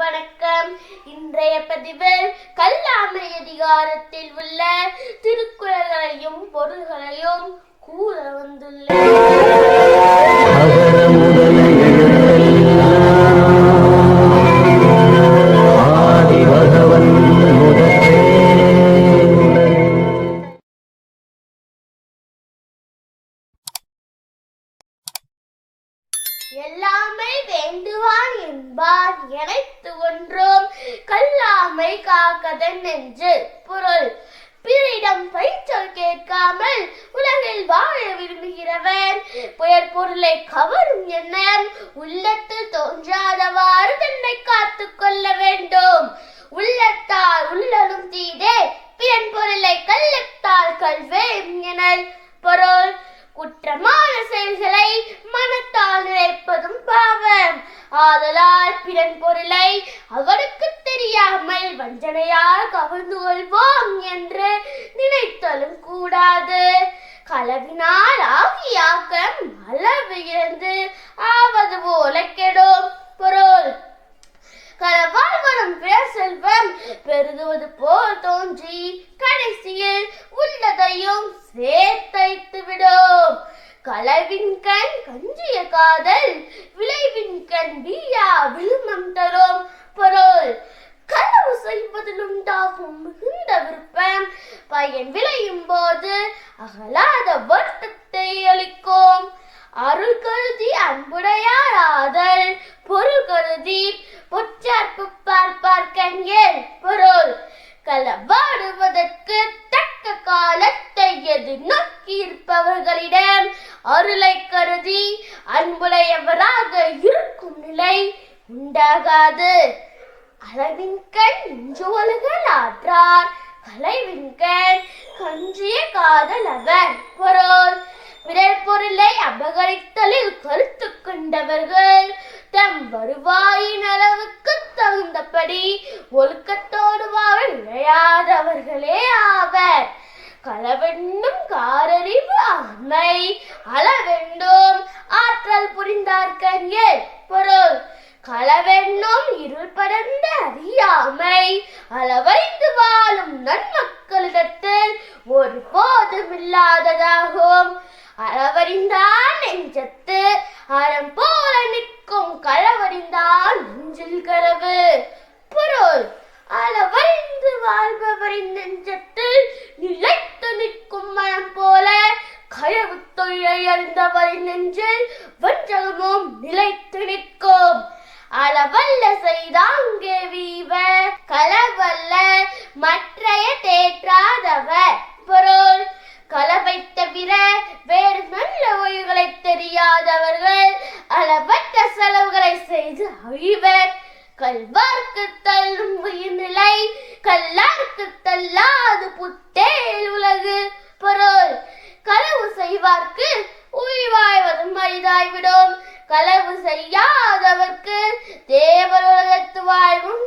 வணக்கம். இன்றைய பதிவில் கல்லாமை அதிகாரத்தில் உள்ள திருக்குறள்களையும் பொருள்களையும் கூற வந்துள்ளேன். கல்லாமை வேண்டுவான் என்பார். எனைத்து ஒன்றும் கல்லாமை காக்கதன் என்று பொருள். பிறரிடம் பயிற்சல் கேட்காமல் உலகில் வாழ விரும்புகிறவன். புயற் பொருளை கவரும் என்ன உள்ளத்தில் தோன்றாதவாறு தன்னை காத்துக் கொள்ள வேண்டும். உள்ளத்தால் உள்ளலும் தீ ஆதலால் பிறன் பொருளை அவருக்கு தெரியாமல் வஞ்சனையால் கவர்ந்து கொள்வோம் என்று நினைத்தலும் கூடாது. களவினால் ஆகியாக்கம் அளவு இழந்து ஆவது போல கெடும் பொருள். களவால் வரும் பேர் செல்வம் பெருகுவது போல் தோன்றி களவின் கண் கஞ்சிய காதல் விளைவின் கண் வீயா விழுமம் தரும் பொருள். களவு செய்வதில் உண்டாகும் மிகுந்த விருப்பம். பயன் விளையும் போது அகலாத வருத்தத்தை அளிக்கும். அருள் கருதி அன்புடையார் ஆதல் பொருள் கருதி பொற்ற நோக்கி இருப்பவர்களிடம் அருளை கருதி அன்புடையவராக இருக்கும் நிலை உண்டாகாது. அளவின் கண் இன்றுவல்கள் ஆற்றார் கலைவின் கண் கஞ்சிய காதல் அவர் பொருள். பிறர் பொருளை அபகரித்தலில் கருத்து கொண்டவர்கள் தம் வருவாயின் அளவுக்கு தகுந்தபடி ஒழுக்கத்தோடு வாழ விளையாதவர்களே களவெண்ணும் காரறிவு அம்மை. அளவெண்டும் ஆற்றல் புரிந்தார்கண்கள் பொருள் களவெண்ணும் இருள் படர்ந்த அறியாமை. அளவைந்து வாழும் நன்மக்களிடத்தில் ஒரு போதும் இல்லாததாகும். அளவறிந்தான் நெஞ்சத்து அறம் போல நிற்கும் களவறிந்தான் நெஞ்சில் கரவு பொருள் அளவறிந்து வாழ்பவரின் நெஞ்ச நிலைத்து நிற்கும் மனம் போல களவு தொழிலை அறிந்தவரின் நெஞ்சில் வஞ்சகமும் நிலைத்து நிற்கும். அளவல்ல செய்தாங்கே வீவ களவல்ல மற்றைய தேற்றாதவர். பொருள் கலவை தவிர வேறு நல்ல வழிகளை தெரியாதவர்கள் அளவற்ற செலவுகளை செய்து அழிவர். கல்வார்க்கு தள்ளும் உயிர்நிலை கல்லார்க்கு தள்ளாது புத்தேல் உலகு. பொருள் களவு செய்வார்க்கு உயிர்வாய்வதும் களவு செய்யாதவர்க்கு தேவர் வாழ்வும்